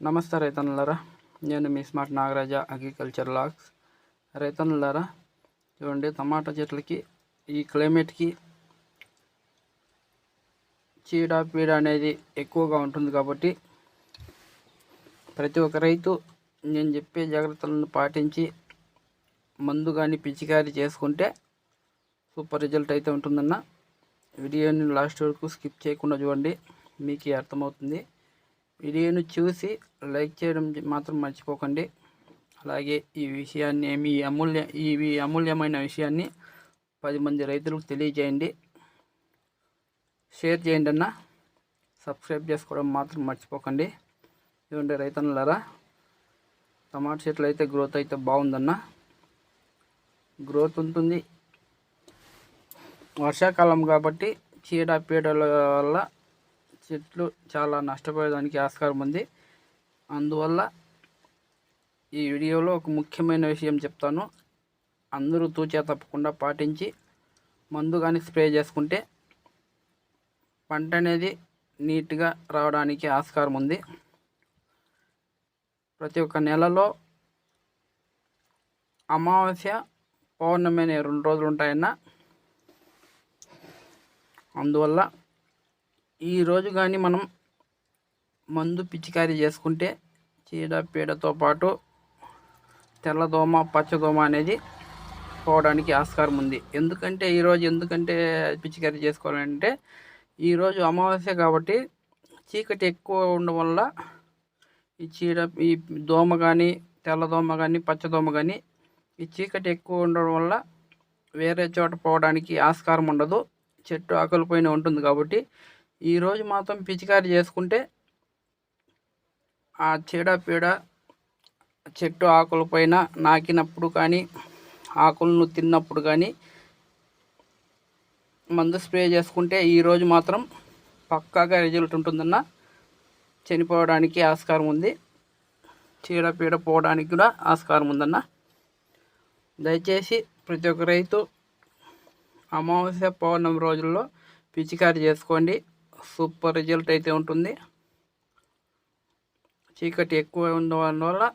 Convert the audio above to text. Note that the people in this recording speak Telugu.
నమస్తే రైతన్నులారా నేను మీ స్మార్ట్ నాగరాజ అగ్రికల్చర్ లాగ్స్. రైతన్నులారా చూడండి టమాటా చెట్లకి ఈ క్లైమేట్కి చీడ పీడ అనేది ఎక్కువగా ఉంటుంది కాబట్టి ప్రతి ఒక్క రైతు నేను చెప్పే జాగ్రత్తలను పాటించి మందు కానీ పిచికారీ చేసుకుంటే సూపర్ రిజల్ట్ అయితే ఉంటుందన్న. వీడియోని లాస్ట్ వరకు స్కిప్ చేయకుండా చూడండి మీకు అర్థమవుతుంది. వీడియోను చూసి లైక్ చేయడం మాత్రం మర్చిపోకండి. అలాగే ఈ విషయాన్ని మీ అమూల్య ఈ అమూల్యమైన విషయాన్ని పది మంది రైతులకు తెలియజేయండి. షేర్ చేయండి అన్న. సబ్స్క్రైబ్ చేసుకోవడం మాత్రం మర్చిపోకండి. ఇదిగోండి రైతన్నులారా టమాటా చెట్లు అయితే గ్రోత్ అయితే బాగుందన్న. గ్రోత్ ఉంటుంది. వర్షాకాలం కాబట్టి చీడ పీడల వల్ల చెట్లు చాలా నష్టపోయేదానికి ఆస్కారం ఉంది. అందువల్ల ఈ వీడియోలో ఒక ముఖ్యమైన విషయం చెప్తాను. అందరూ తూచా తప్పకుండా పాటించి మందు కానీ స్ప్రే చేసుకుంటే పంట అనేది నీట్గా రావడానికి ఆస్కారం ఉంది. ప్రతి ఒక్క నెలలో అమావాస్య పౌర్ణమి అనే రెండు రోజులు ఉంటాయన్న. అందువల్ల ఈరోజు కానీ మనం మందు పిచికారీ చేసుకుంటే చీడ పీడతో పాటు తెల్లదోమ పచ్చదోమ అనేది పోవడానికి ఆస్కారం ఉంది. ఎందుకంటే ఈరోజు ఎందుకంటే పిచికారీ చేసుకోవాలంటే ఈరోజు అమావాస్య కాబట్టి చీకటి ఎక్కువ ఉండడం వల్ల ఈ చీడ ఈ దోమ కానీ తెల్లదోమ కానీ పచ్చదోమ కానీ ఈ చీకటి ఎక్కువ ఉండడం వల్ల వేరే చోట పోవడానికి ఆస్కారం ఉండదు. చెట్టు ఆకులపైన ఉంటుంది కాబట్టి ఈరోజు మాత్రం పిచికారి చేసుకుంటే ఆ చీడపీడ చెట్టు ఆకులపైన నాకినప్పుడు కానీ ఆకులను తిన్నప్పుడు కానీ మందు స్ప్రే చేసుకుంటే ఈరోజు మాత్రం పక్కాగా రిజల్ట్ ఉంటుందన్న చనిపోవడానికి ఆస్కారం ఉంది. చీడపీడ పోవడానికి కూడా ఆస్కారం ఉందన్న. దయచేసి ప్రతి ఒక్క రైతు అమావాస్య పౌర్ణమి రోజుల్లో పిచికారి చేసుకోండి. సూపర్ రిజల్ట్ అయితే ఉంటుంది. చీకటి ఎక్కువ ఉండడం వల్ల